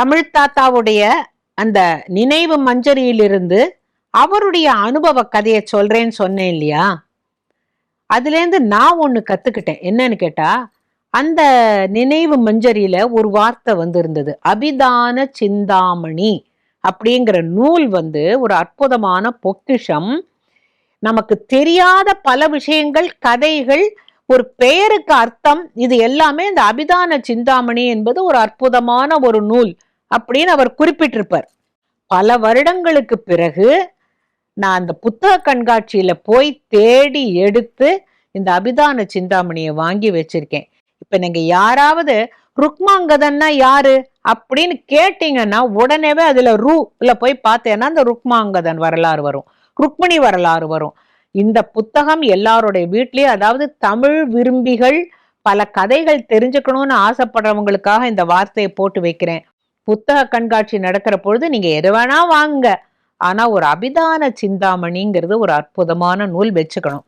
தமிழ் தாத்தாவுடைய அந்த நினைவு மஞ்சரியிலிருந்து அவருடைய அனுபவ கதையை சொல்றேன்னு சொன்னேன் இல்லையா? அதுலேருந்து நான் ஒன்று கற்றுக்கிட்டேன் என்னன்னு கேட்டா அந்த நினைவு மஞ்சரியில ஒரு வார்த்தை வந்து இருந்தது அபிதான சிந்தாமணி அப்படிங்கிற நூல் வந்து ஒரு அற்புதமான பொக்கிஷம். நமக்கு தெரியாத பல விஷயங்கள் கதைகள் ஒரு பெயருக்கு அர்த்தம் இது எல்லாமே இந்த அபிதான சிந்தாமணி என்பது ஒரு அற்புதமான ஒரு நூல். அப்படின்னு அவர் குறிப்பிட்டிருப்பார். பல வருடங்களுக்கு பிறகு நான் அந்த புத்தக கண்காட்சியில போய் தேடி எடுத்து இந்த அபிதான சிந்தாமணியை வாங்கி வச்சிருக்கேன். இப்ப நீங்க யாராவது ருக்மாங்கதன்னா யாரு அப்படின்னு கேட்டீங்கன்னா உடனேவே அதுல ரூல போய் பார்த்தேன்னா அந்த ருக்மாங்கதன் வரலாறு வரும். ருக்மிணி வரலாறு வரும். இந்த புத்தகம் எல்லாருடைய வீட்லயும் அதாவது தமிழ் விரும்பிகள் பல கதைகள் தெரிஞ்சுக்கணும்னு ஆசைப்படுறவங்களுக்காக இந்த வார்த்தையை போட்டு வைக்கிறேன். புத்தக கண்காட்சி நடக்கிற பொழுது நீங்க எது வேணா வாங்குங்க. ஆனா ஒரு அபிதான சிந்தாமணிங்கிறது ஒரு அற்புதமான நூல் வச்சுக்கணும்.